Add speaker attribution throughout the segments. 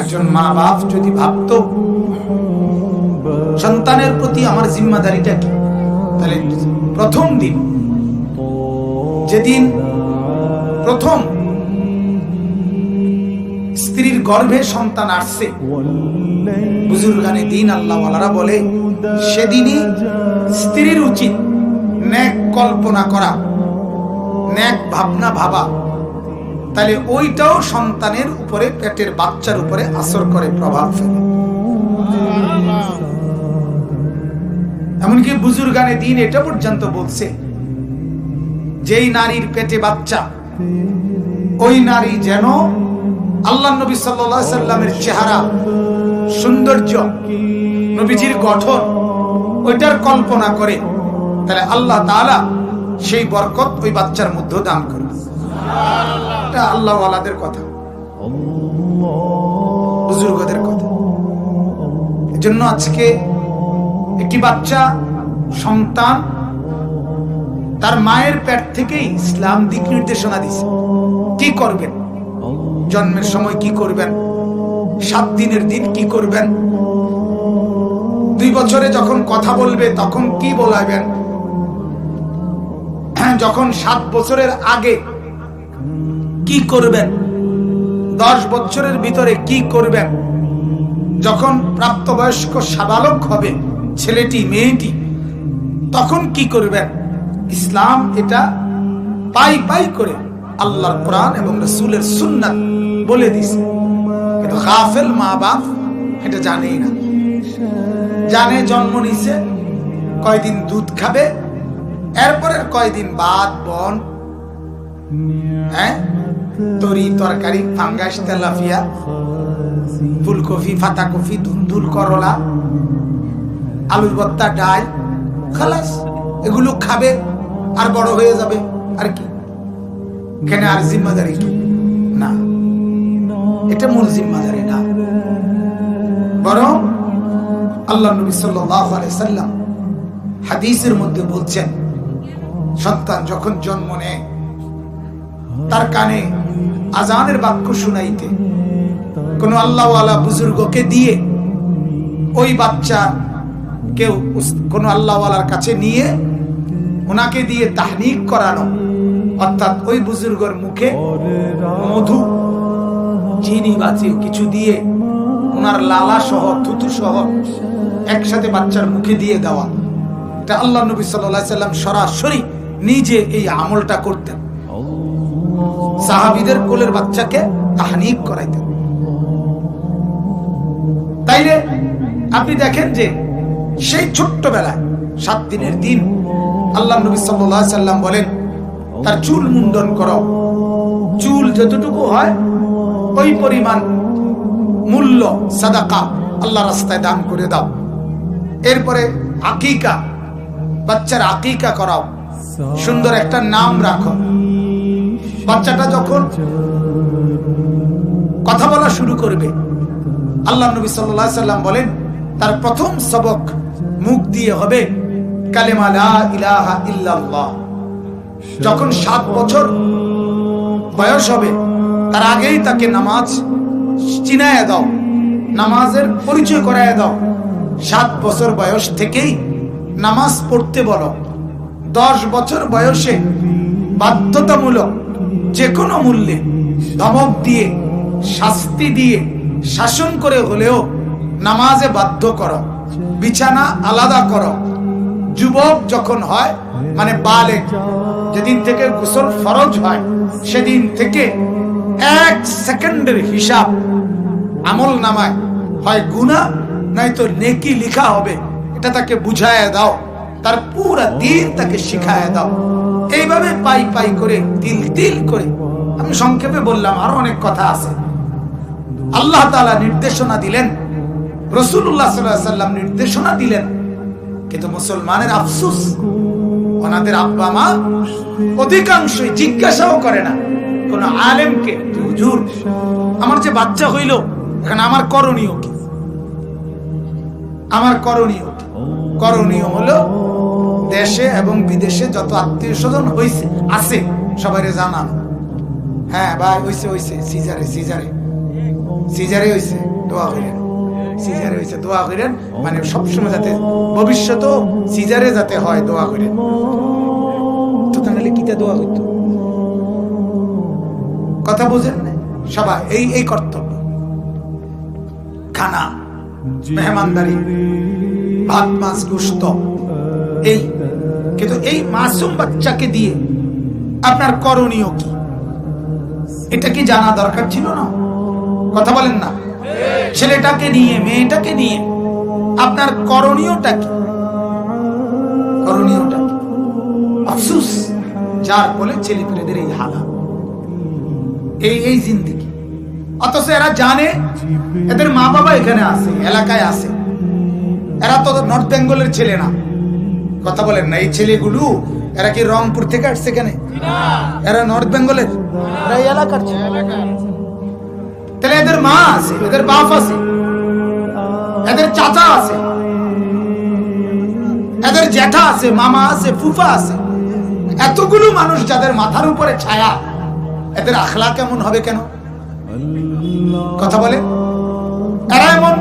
Speaker 1: একজন মা বাপ যদি ভাবতো, সন্তানের প্রতি আমার জিম্মাদারিটা কি? তাহলে প্রথম দিন, যেদিন প্রথম স্ত্রীর গর্ভে সন্তান আসছে, বুজুর্গানে দিন আল্লাহওয়ালারা বলে, সেদিনই স্ত্রীর উচিত ন্যাক কল্পনা করা, ন্যাক ভাবনা ভাবা। তাহলে ওইটাও সন্তানের উপরে, পেটের বাচ্চার উপরে আসর করে প্রভাব ফেলে। এমনকি বুজুর্গানে দিন এটা পর্যন্ত বলছে, যেই নারীর পেটে বাচ্চা, ওই নারী যেন আল্লাহ নবী সাল্লামের চেহারা, সৌন্দর্য, নবীজির গঠন, ওইটার কল্পনা করে, তাহলে আল্লাহ তাআলা সেই বরকত ওই বাচ্চার মধ্যে দান করবে এটা আল্লাহ আলাদের কথা। বুজুর্গদের কথা। এজন্য আজকে একটি বাচ্চা, সন্তান, তার মায়ের পেট থেকেই ইসলাম দিক নির্দেশনা দিছে কি করবেন? জন্মের সময় কি করবেন? সাত দিনের দিন কি করবেন? দুই বছরে যখন কথা বলবে, তখন কি বলাবেন? যখন সাত বছরের আগে কি করবেন? দশ বছরের ভিতরে কি করবেন? যখন প্রাপ্তবয়স্ক সাবালক হবে, ছেলেটি, মেয়েটি, তখন কি করবেন? ইসলাম এটা পাই পাই করে আল্লাহর কোরআন এবং রসুলের সুন্নাত বলে দিছে কিন্তু গাফেল মা বাপ এটা জানেই না। জানে, জন্ম নিছে কয়দিন দুধ খাবে এরপরে কয়দিন বাদ, বন হ্যাঁ? তরি তরকারি, ফাঙ্গাস তেলাফিয়া ফুলকপি ফাতাকপি ধুন্দুল, করলা, আলুর ভর্তা, ডাল, খালাস, এগুলো খাবে আর বড় হয়ে যাবে, আর কি? কেন আর জিম্মাদারি কি? না। এটা মূল জিম্মাদারি না। বরং আল্লাহ নবী সাল্লাম হাদিসের মধ্যে বলছেন, সন্তান যখন জন্ম নেয়, তার কানে আজানের বাক্য শুনাইতে। কোন আল্লাহওয়ালা বুজুর্গকে দিয়ে ওই বাচ্চা কেউ কোন আল্লাহওয়ালার কাছে নিয়ে ওনাকে দিয়ে তাহনিক করানো। অর্থাৎ ওই বুজুর্গর মুখে মধু, চিনি বাচিও কিছু দিয়ে ওনার লালা সহ, থুতু সহ একসাথে বাচ্চার মুখে দিয়ে দেওয়া। এটা আল্লাহ নবী সাল্লাম সরাসরি নিজে এই আমলটা করতেন। সাহাবিদের কোলের বাচ্চাকে তাহানিক করাইতেন তাইলে আপনি দেখেন যে সেই ছোট্টবেলায় সাত দিনের দিন আল্লাহ নবী সাল্লাম বলেন, তার চুল মুন্ডন করো। চুল যতটুকু হয়, ওই পরিমাণ মূল্য সাদাকা আল্লাহ রাস্তায় দান করে দাও। এরপরে আকিকা, বাচ্চার আকিকা করাও। সুন্দর একটা নাম রাখো। বাচ্চাটা যখন কথা বলা শুরু করবে, আল্লাহ নবী সাল্লাম বলেন, তার প্রথম সবক মুখ দিয়ে হবে কালেমা লা ইলাহা ইল্লাল্লাহ। যখন সাত বছর বয়স হবে, তার আগেই তাকে নামাজ চিনায় দাও, নামাজের পরিচয় করায় দাও। সাত বছর বয়স থেকেই নামাজ পড়তে বলো। দশ বছর বয়সে বাধ্যতামূলক যে কোনো মূল্যে ধমক দিয়ে, শাস্তি দিয়ে, শাসন করে হলেও নামাজে বাধ্য করো, বিছানা আলাদা করো। যুবক যখন হয় মানে বালে যেদিন থেকে গোসল ফরজ হয়, সেদিন থেকে এক সেকেন্ডের হিসাব আমল নামায়। হয় গুণা নয়তো নেকি লিখা হবে, এটা তাকে বুঝায় দাও। তার পুরা দিন তাকে শিখায় দাও। এইভাবে পাই পাই করে, তিল তিল করে। আমি সংক্ষেপে বললাম, আরও অনেক কথা আছে। আল্লাহ তালা নির্দেশনা দিলেন। রসুল্লাহ সাল্লাম নির্দেশনা দিলেন। কিন্তু মুসলমানের আফসুস, ওনাদের আব্বা মা অধিকাংশই জিজ্ঞাসাও করে না। কোন আলেমকে হুজুর, আমার যে বাচ্চা হইল, এখন আমার করণীয় কি? আমার করণীয় করণীয় হলো দেশে এবং বিদেশে যত আত্মীয় স্বজন হয়েছে আছে সবাই জানানো। হ্যাঁ ভাই হয়েছে হয়েছে সিজারে সিজারে। সিজারে হয়েছে দোয়া করেন সিজারে হয়েছে দোয়া করেন মানে সবসময় যাতে ভবিষ্যতেও সিজারে যাতে হয় দোয়া করেন তো তাহলে কিতা দোয়া হইতো? কথা বুঝেন সবাই এই এই কর্তব্য। খানা মেহমানদারি ভাত মাছ গুস্ত এই, কিন্তু এই মাসুম বাচ্চাকে দিয়ে আপনার করণীয় কি? এটা কি জানা দরকার ছিল না? কথা বলেন না। ছেলেটাকে নিয়ে, মেয়েটাকে নিয়ে আপনার করণীয়টা কি? করণীয়টা কি? আফসুস, যার বলে ছেলে পেলেদের এই হালা এই এই জিন্দিগি। অথচ এরা জানে, এদের মা বাবা এখানে আছে, এলাকায় আছে। এরা তো নর্থ বেঙ্গলের ছেলে না। কথা বলেন না, এই ছেলেগুলো, এরা কি রংপুর থেকে আসছে এখানে? এরা নর্থ বেঙ্গলের? তাহলে এদের মা আছে, এদের বাপ আছে, এদের চাচা আছে, এদের জ্যাঠা আছে, মামা আছে, ফুফা আছে। এতগুলো মানুষ যাদের মাথার উপরে ছায়া, এদের আখলা কেমন হবে কেন? কথা বলে এরা এমন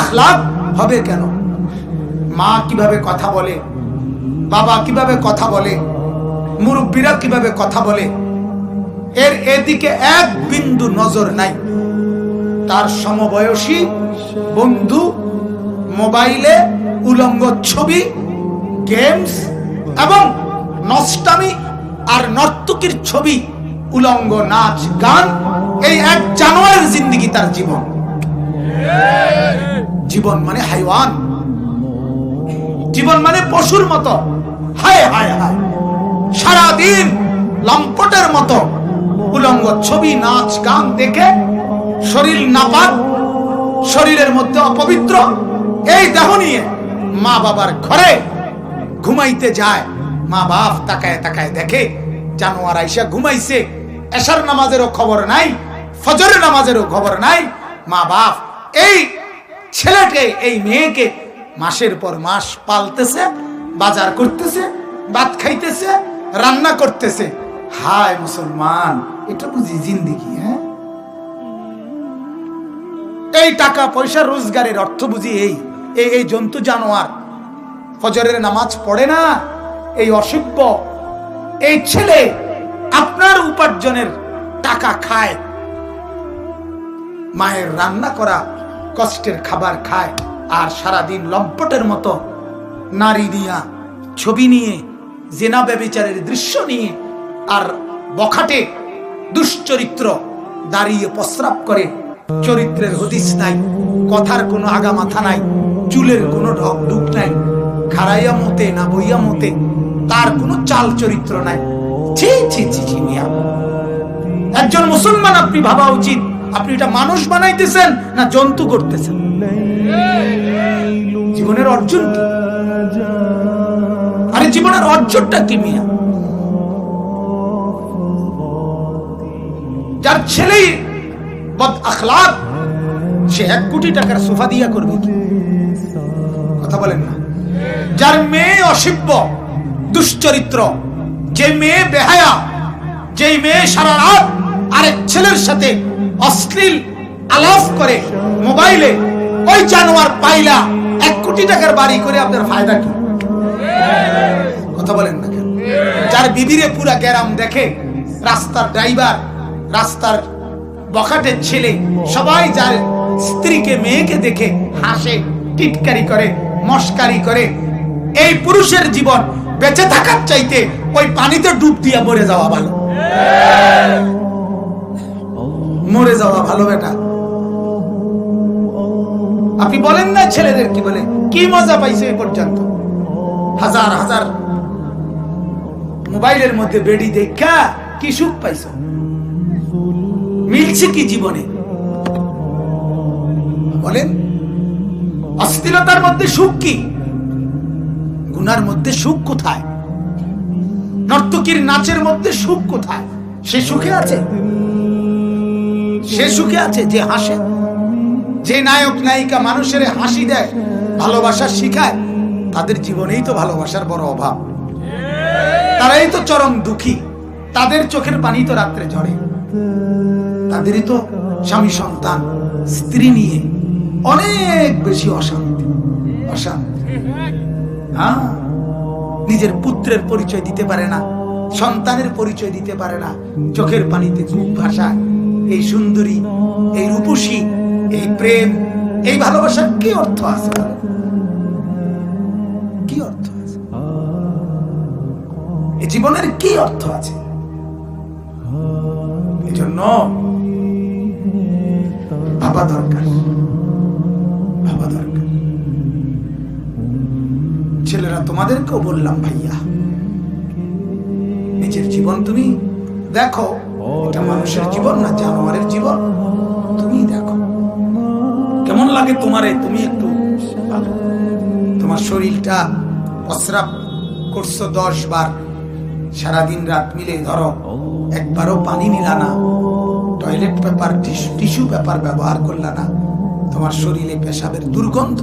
Speaker 1: আখলাক হবে কেন? মা কীভাবে কথা বলে? বাবা কীভাবে কথা বলে? মুরব্বীরা কীভাবে কথা বলে? এর এদিকে এক বিন্দু নজর নাই। তার সমবয়সী বন্ধু মোবাইলে উলঙ্গ ছবি গেমস এবং নষ্টামি আর নর্তকীর ছবি উলঙ্গ নাচ গান এই এক জানোয়ারের জিন্দিগি তার জীবন। জীবন মানে হাইওয়ান। জীবন মানে পশুর মতো। হায় হায় হায়। সারাদিন লম্পটের মতো উলঙ্গ ছবি, নাচ, গান দেখে শরীর নাপাক, শরীরের মধ্যে অপবিত্র। এই দেহ নিয়ে মা বাবার ঘরে ঘুমাইতে যায়। মা বাপ তাকায় তাকায় দেখে জানোয়ার আইসা ঘুমাইছে। এশার নামাজেরও খবর নাই, ফজরের নামাজেরও খবর নাই। মা বাপ, এই ছেলেকে, এই মেয়েকে মাসের পর মাস পালতেছে, বাজার করতেছে, ভাত খাইতেছে, রান্না করতেছে। হায় মুসলমান, এটা বুঝি জিন্দিগি হ্যাঁ? এই টাকা পয়সা রোজগারের অর্থ বুঝি এই এই এই জন্তু জানোয়ার, ফজরের নামাজ পড়ে না, এই অসভ্য, এই ছেলে আপনার উপার্জনের টাকা খায়, মায়ের রান্না করা, কষ্টের খাবার খায়। আর সারাদিন লম্পটের মতো নারী দিয়া ছবি নিয়ে, জেনা ব্যবিচারের দৃশ্য নিয়ে আর বখাটে দুশ্চরিত্র দাঁড়িয়ে প্রস্রাব করে। চরিত্রের হদিস নাই, কথার কোনো আগা মাথা নাই, চুলের কোনো ঢক ঢুক নাই, খাড়াইয়া মতে না বইয়া মতে তার কোনো চাল চরিত্র নাই। ছি ছি ছি ছি, মিয়া। একজন মুসলমান আপনি ভাবা উচিত আপনি এটা মানুষ বানাইতেছেন না জন্তু করতেছেন? জীবনের অর্জন কি? আরে জীবনের অর্জনটা কি মিয়া? যার ছেলেই বদ সে এক কোটি টাকার সোফা দিয়া করবে কথা বলেন না। যার মেয়ে অসিব্য, দুশ্চরিত্র, যে মেয়ে বেহায়া যে মেয়ে সারা রাত আরেক ছেলের সাথে অশ্লীল আলাপ করে মোবাইলে ওই জানোয়ার পাইলা এক কোটি টাকার বাড়ি করে আপনার ফায়দা কি? কথা বলেন না কেন? যার বিবিরে পুরা গ্যারাম দেখে, রাস্তার ড্রাইভার, রাস্তার বখাটের ছেলে, সবাই যার স্ত্রীকে, মেয়েকে দেখে হাসে, টিটকারি করে, মস্কারি করে, এই পুরুষের জীবন বেঁচে থাকার চাইতে ওই পানিতে ডুব দিয়া মরে যাওয়া ভালো। মরে যাওয়া ভালো বেটা। আপনি বলেন না ছেলেদের কি বলে? কি মজা পাইছে এ পর্যন্ত? হাজার হাজার মোবাইলের মধ্যে বেডি দেখা, কি সুখ পাইছো? মিলছে কি জীবনে? বলেন, অস্থিরতার মধ্যে সুখ কি? গুনার মধ্যে সুখ কোথায়? নর্তকীর নাচের মধ্যে সুখ কোথায়? সে সুখে আছে? সে সুখে আছে, যে হাসে। যে নায়ক, নায়িকা মানুষের হাসি দেয়, ভালোবাসা শিখায়, তাদের জীবনেই তো ভালোবাসার বড় অভাব। তারাই তো চরম দুঃখী, তাদের চোখের পানি তো রাত্রে ঝরে। তাদেরই তো স্বামী, সন্তান, স্ত্রী নিয়ে অনেক বেশি অশান্তি অশান্তি। হ্যাঁ? নিজের পুত্রের পরিচয় দিতে পারে না, সন্তানের পরিচয় দিতে পারে না, চোখের পানিতে ভাষায় এই সুন্দরী, এই রূপসী, এই প্রেম, এই ভালোবাসার কি অর্থ আছে? কি অর্থ আছে? এই জীবনের কি অর্থ আছে? এই জন্য ভাবা দরকার ভাবা দরকার। ছেলেরা, তোমাদেরকেও বললাম ভাইয়া, নিজের জীবন তুমি দেখো এটা মানুষের জীবন না জানোয়ারের জীবন? তুমি দেখো। কেমন লাগে তোমারে? তুমি একটু তোমার শরীরটা প্রস্রাব করছ দশ বার। সারাদিন রাত মিলে ধরো একবারও পানি নিলা না। টয়লেট পেপার টিস্যু পেপার ব্যবহার করলা না। তোমার শরীরে পেশাবের দুর্গন্ধ।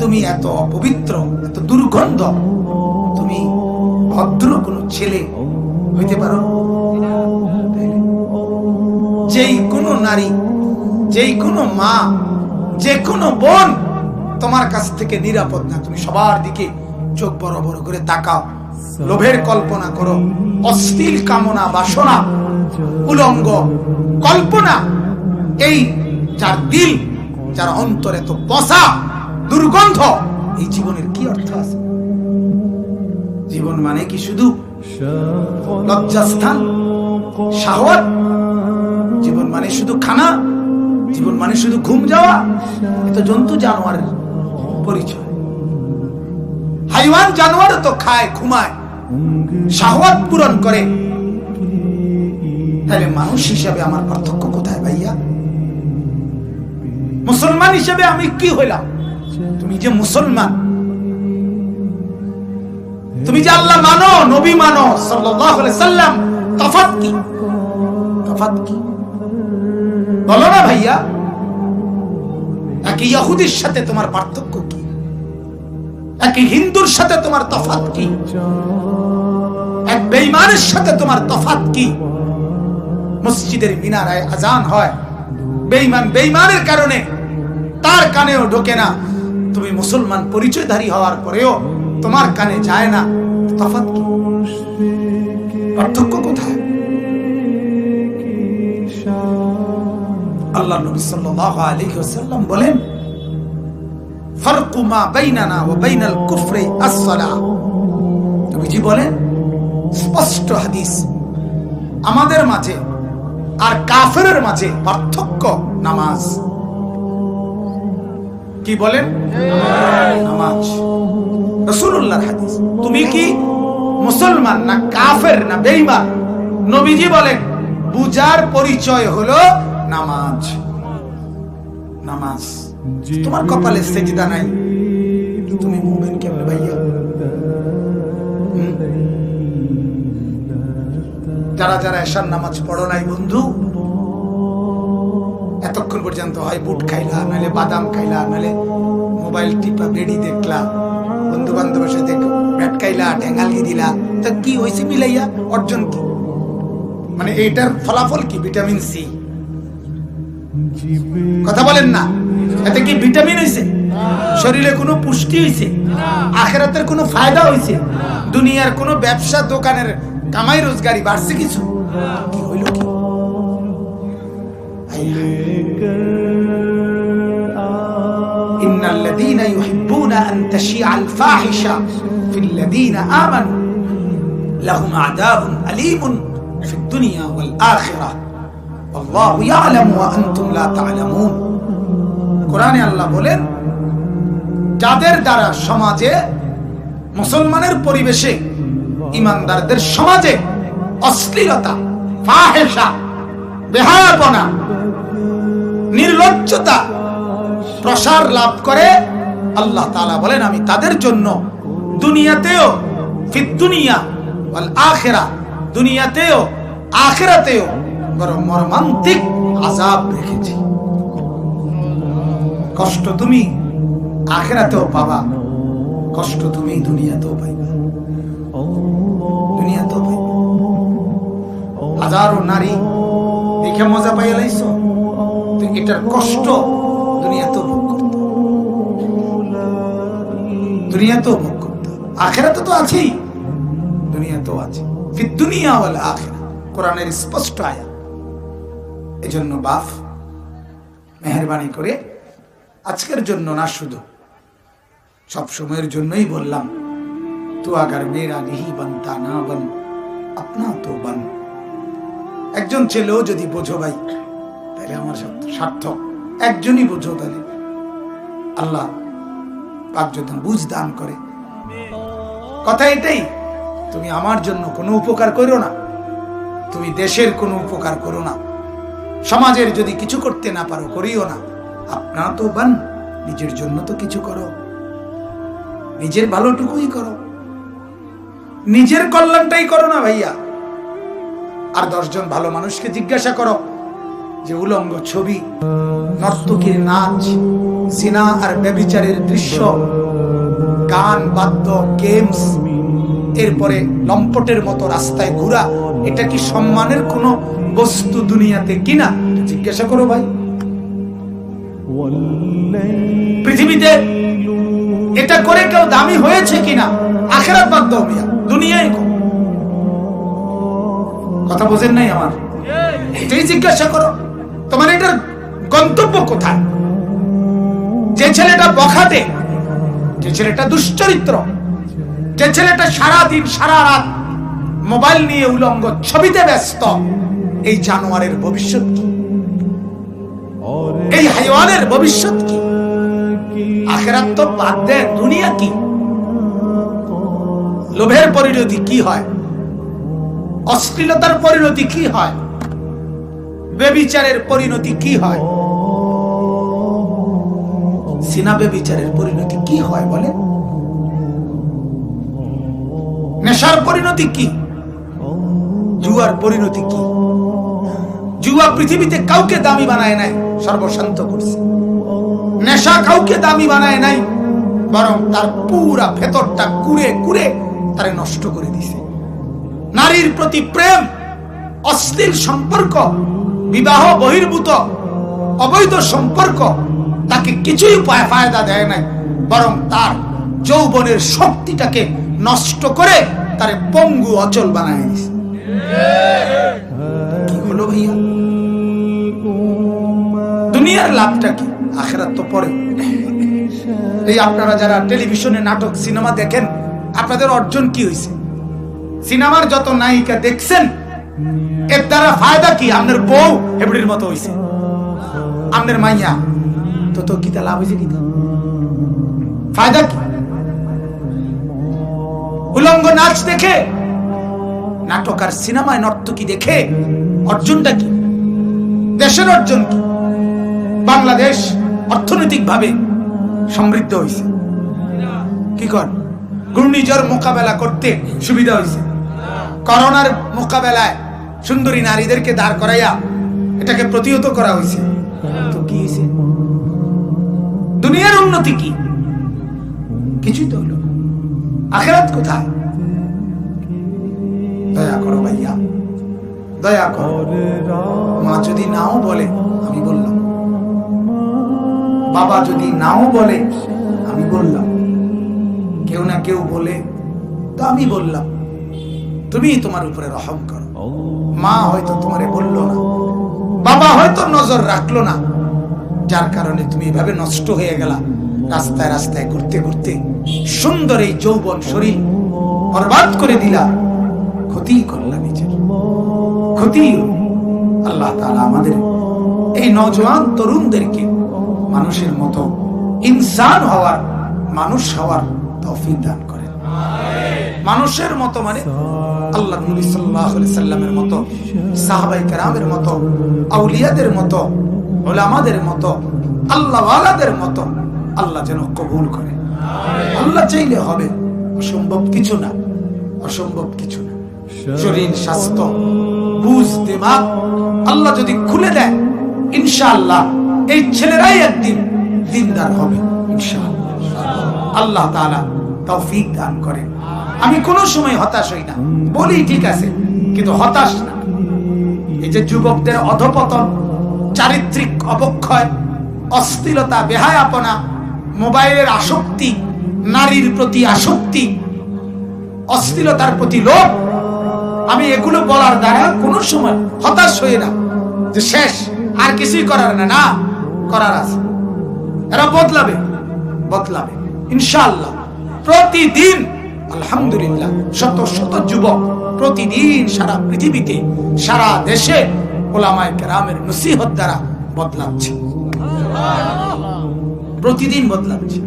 Speaker 1: তুমি এত অপবিত্র এত দুর্গন্ধ। তুমি ভদ্র কোনো ছেলে হইতে পারো? যেই কোনো নারী, যেই কোনো মা, যে কোনো বোন তোমার কাছ থেকে নিরাপদ না। তুমি সবার দিকে চোখ বড় বড় করে তাকাও, লোভের কল্পনা করো, অশ্লীল কামনা, বাসনা, উলঙ্গ কল্পনা, এই যার দিল, যার অন্তরে তো পচা, দুর্গন্ধ, এই জীবনের কি অর্থ আছে? জীবন মানে কি শুধু লজ্জাস্থান শাহওয়াত জীবন মানে শুধু খানা, জীবন মানে শুধু ঘুম যাওয়া, এ তো জন্তু জানোয়ারের পরিচয়। হাইওয়ান জানোয়ার তো খায়, ঘুমায়, শাহওয়াত পূরণ করে। তাহলে মানুষ হিসাবে আমার পার্থক্য কোথায় ভাইয়া? মুসলমান হিসেবে আমি কি হইলাম? তুমি যে মুসলমান, তুমি যে আল্লাহ মানো, নবী মানো সাল্লাম, তফাৎ কি? তফাৎ কি? বলো না ভাইয়া এক ইহুদির সাথে তোমার পার্থক্য কি? এক হিন্দুর সাথে তোমার তফাৎ কি? এক বেঈমানের সাথে তোমার তফাৎ কি? মসজিদের মিনারায় আজান হয়। বেঈমান বেঈমানের কারণে তার কানেও ঢোকে না। তুমি মুসলমান পরিচয়ধারী হওয়ার পরেও তোমার কানে যায় না। তফাৎ কি? পার্থক্য কোথায়? আল্লাহ নবী সাল্লাল্লাহু আলাইহি ওয়াসাল্লাম বলেন বাইনানা বাইনাল বলেন, স্পষ্ট হাদিস। আমাদের মাঝে আর কাফেরের মাঝে পার্থক্য নামাজ। কি বলেন? নামাজ। হাদিস। তুমি কি মুসলমান না কাফের না বেঈমান? নবীজি বলেন বুজার পরিচয় হলো নামাজ। নামাজ। তোমার কপালে সেজদা নাই? তুমি মুমিন কেমনে ভাইয়া? যারা যারা এশার নামাজ পড়ো নাই বন্ধু এতক্ষণ পর্যন্ত হয় বুট খাইলা নাহলে বাদাম খাইলা নাহলে মোবাইল টিপা বেড়ি দেখলা বন্ধু বান্ধবের সাথে ব্যাট খাইলা ঠেঙ্গালি দিলা। তা কি হয়েছে মিলাইয়া? অর্জন কি? মানে এইটার ফলাফল কি? Vitamin C. কথা বলেন না। এতে কি ভিটামিন হয়েছে শরীরে কোনো পুষ্টি হয়েছে আখেরাতের কোনো ফায়দা হয়েছে দুনিয়ার কোনো ব্যবসা দোকানের কামাই রোজগারি বাড়ছে কিছু? কি দুনিয়া ওয়াল ওয়া কোরআনে আল্লাহ বলেন, যাদের দ্বারা সমাজে, মুসলমানের পরিবেশে, ইমানদারদের সমাজে অশ্লীলতা ফাহেসা বেহায়াপনা, নির্লজ্জতা প্রসার লাভ করে, আল্লাহ তাআলা বলেন, আমি তাদের জন্য দুনিয়াতেও ফিদ দুনিয়া আখেরা, দুনিয়াতেও আখেরাতেও বড় মর্মান্তিক আযাব রেখেছি। কষ্ট তুমি আখিরাতেও পাবা। কষ্ট তুমি দুনিয়াতেও পাইবা। দুনিয়াতেও পাইবা। হাজারো নারী দেখে মজা পাইয়া লাইছ। এটার কষ্ট দুনিয়া তো ভোগ করতে দুনিয়া তো ভোগ করতে আখেরা তো আছেই। দুনিয়া তো আছে। ফির দুনিয়া বলে আখেরা কোরআনের স্পষ্ট আয়া এজন্য বাপ মেহরবানি করে আজকের জন্য না শুধু, সব সময়ের জন্যই বললাম তু আগার মেরা নিহি বানতা না বন, আপনা তো বান। একজন ছেলেও যদি বোঝো ভাই, তাহলে আমার সার্থ- সার্থক। একজনই বোঝো তাহলে। আল্লাহ যদি বুঝ দান করে। কথা এটাই, তুমি আমার জন্য কোনো উপকার করো না। তুমি দেশের কোনো উপকার করো না। সমাজের যদি কিছু করতে না পারো, করিও না। আপনারা তো বান, নিজের জন্য তো কিছু করো। নিজের ভালোটুকুই করো। নিজের কল্যাণটাই করো না ভাইয়া। আর দশজন ভালো মানুষকে জিজ্ঞাসা করো যে, উলঙ্গ ছবি নর্তকীর নাচ সিনা আর ব্যবিচারের দৃশ্য, গান, বাদ্য, গেমস এরপরে লম্পটের মতো রাস্তায় ঘোরা, এটা কি সম্মানের কোনো বস্তু দুনিয়াতে কিনা? জিজ্ঞাসা করো ভাই। পৃথিবীতে এটা করে কেউ দামি হয়েছে কিনা? আখেরাত বাদ দাও দুনিয়ায়। কথা বোঝেন নাই আমার? এটাই জিজ্ঞাসা করো। তোমার এটার গন্তব্য কোথায়? যে ছেলেটা বখাতে যে ছেলেটা দুশ্চরিত্র যে ছেলেটা সারা দিন সারা রাত মোবাইল নিয়ে উলঙ্গ, ছবিতে ব্যস্ত, এই জানোয়ারের ভবিষ্যৎ কি? এই হাইওয়ানের ভবিষ্যৎ কি? আখেরাত তো বাদ দেন দুনিয়া কি? লোভের পরিণতি কি হয়? অশ্লীলতার পরিণতি কি হয়? বেবিচারের পরিণতি কি হয়? সিনা বেবিচারের পরিণতি কি হয় বলেন? নেশার পরিণতি কি? জুয়ার পরিণতি কি? জুয়া পৃথিবীতে কাউকে দামি বানায় নাই, সর্বশান্ত করছে। নেশা কাউকে দামি বানায় নাই, বরং তার পুরা ভেতরটা কুড়ে কুড়ে তারে নষ্ট করে দিছে। নারীর প্রতি প্রেম, অশ্লীল সম্পর্ক, বিবাহ বহির্ভূত, অবৈধ সম্পর্ক, তাকে কিছুই ফায়দা দেয় নাই, বরং তার যৌবনের শক্তিটাকে নষ্ট করে তারে পঙ্গু অচল বানায় দিছে। কি হলো ভাইয়া? দুনিয়ার লাভটা কি? আখেরাত তো পরে। এই আপনারা যারা টেলিভিশনে নাটক, সিনেমা দেখেন, আপনাদের অর্জন কি হয়েছে সিনেমার যত নায়িকা দেখছেন, এর দ্বারা ফায়দা কি? আপনার বউ এবড়ির মতো হয়েছে আপনার মাইয়া, তো তো কিতা লাভ হয়েছে কিতা? ফায়দা কি? উলঙ্গ নাচ দেখে? নাটক আর সিনেমায় নর্তকী দেখে? অর্জনটা কি? দেশের অর্জন কি? বাংলাদেশ অর্থনৈতিক ভাবে সমৃদ্ধ হয়েছে কি কর? ঘূর্ণিঝড় মোকাবেলা করতে সুবিধা হয়েছে করোনার মোকাবেলায় সুন্দরী নারীদেরকে দাঁড় করাইয়া এটাকে প্রতিহত করা হয়েছে হয়েছে দুনিয়ার উন্নতি কি? কিছুই তো হলো। আখেরাত কোথায়? দয়া করো ভাইয়া। দয়া করো। মা যদি নাও বলে, আমি বললাম। বাবা যদি নাও বলে, আমি বললাম। কেউ না কেউ বলে, তো আমি বললাম। তুমি তোমার উপরে রহম করো। মা হয়তো তোমারে বলল না। বাবা হয়তো নজর রাখল না। যার কারণে তুমি এভাবে নষ্ট হয়ে গেলা। রাস্তায় রাস্তায় ঘুরতে ঘুরতে সুন্দর এই যৌবন শরীর বরবাদ করে দিলা। ক্ষতি করলা নিজের। ক্ষতি। আল্লাহ তাআলা আমাদের এই নজওয়ান তরুণদেরকে মানুষের মতো ইনসান হওয়ার, মানুষ হওয়ার তৌফিক দান করেন। মানুষের মতো মানে আল্লাহ নবী সাল্লামের মতো, সাহাবায়ে কেরামের মতো, আউলিয়াদের মতো, ওলামাদের মতো, আল্লাহওয়ালাদের মতো আল্লাহ যেন কবুল করে। আল্লাহ চাইলে হবে, অসম্ভব কিছু না, অসম্ভব কিছু না। শরীর স্বাস্থ্য বুঝ দিমাগ আল্লাহ যদি খুলে দেয়, ইনশাআল্লাহ এই ছেলেরাই একদিন দিনদার হবে আল্লাহ তাআলা তৌফিক দান করেন আমি কোনো সময় হতাশ হই না। বলি ঠিক আছে, কিন্তু হতাশ না। এই যে যুবকদের অধপতন, চারিত্রিক অবক্ষয়, অস্থিরতা, বেহায়াপনা, মোবাইলের আসক্তি, নারীর প্রতি আসক্তি, অস্থিরতার প্রতি লোভ আমি এগুলো বলার দ্বারা কোনো সময় হতাশ হই না। যে শেষ, আর কিছুই করার না না, করার আছে। এরা বদলাবে বদলাবে, ইনশাআল্লাহ। প্রতিদিন, আলহামদুলিল্লাহ, শত শত যুবক প্রতিদিন সারা পৃথিবীতে, সারা দেশে ওলামায় কেরামের নসিহত দ্বারা বদলাচ্ছে। প্রতিদিন বদলাচ্ছে।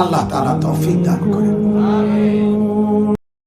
Speaker 1: আল্লাহ তাআলা তৌফিক দান করেন।